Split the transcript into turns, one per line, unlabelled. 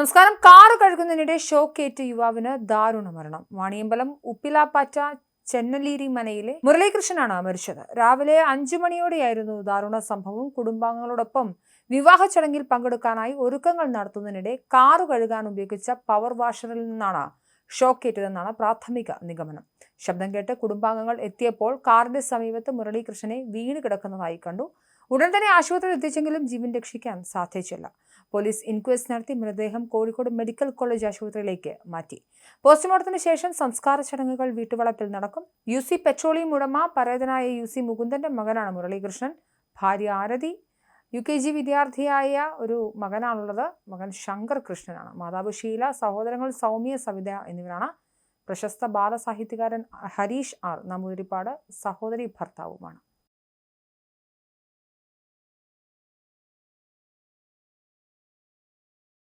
നമസ്കാരം. കാറ് കഴുകുന്നതിനിടെ ഷോക്കേറ്റ് യുവാവിന് ദാരുണ മരണം. വാണിയമ്പലം ഉപ്പിലാപ്പാറ്റ ചെന്നലീരി മനയിലെ മുരളീകൃഷ്ണനാണ് മരിച്ചത്. രാവിലെ അഞ്ചു മണിയോടെയായിരുന്നു ദാരുണ സംഭവം. കുടുംബാംഗങ്ങളോടൊപ്പം വിവാഹ ചടങ്ങിൽ പങ്കെടുക്കാനായി ഒരുക്കങ്ങൾ നടത്തുന്നതിനിടെ കാറ് കഴുകാൻ ഉപയോഗിച്ച പവർ വാഷറിൽ നിന്നാണ് ഷോക്കേറ്റതെന്നാണ് പ്രാഥമിക നിഗമനം. ശബ്ദം കേട്ട് കുടുംബാംഗങ്ങൾ എത്തിയപ്പോൾ കാറിന്റെ സമീപത്ത് മുരളീകൃഷ്ണനെ വീണ് കിടക്കുന്നതായി കണ്ടു. ഉടൻ തന്നെ ആശുപത്രിയിൽ എത്തിച്ചെങ്കിലും ജീവൻ രക്ഷിക്കാൻ സാധിച്ചില്ല. പോലീസ് ഇൻക്വസ്റ്റ് നടത്തി മൃതദേഹം കോഴിക്കോട് മെഡിക്കൽ കോളേജ് ആശുപത്രിയിലേക്ക് മാറ്റി. പോസ്റ്റ്മോർട്ടത്തിന് ശേഷം സംസ്കാര ചടങ്ങുകൾ വീട്ടുവളപ്പിൽ നടക്കും. യു സി പെട്രോളിയം ഉടമ പരേതനായ യു സി മുകുന്ദന്റെ മകനാണ് മുരളീകൃഷ്ണൻ. ഭാര്യ ആരതി യു കെ ജി വിദ്യാർത്ഥിയായ ഒരു മകനാണുള്ളത്. മകൻ ശങ്കർ കൃഷ്ണനാണ്. മാതാവ് ഷീല സഹോദരങ്ങൾ സൗമ്യ സവിത എന്നിവരാണ്. പ്രശസ്ത ബാലസാഹിത്യകാരൻ ഹരീഷ് ആർ. നമ്പൂതിരിപ്പാട് സഹോദരി ഭർത്താവുമാണ്.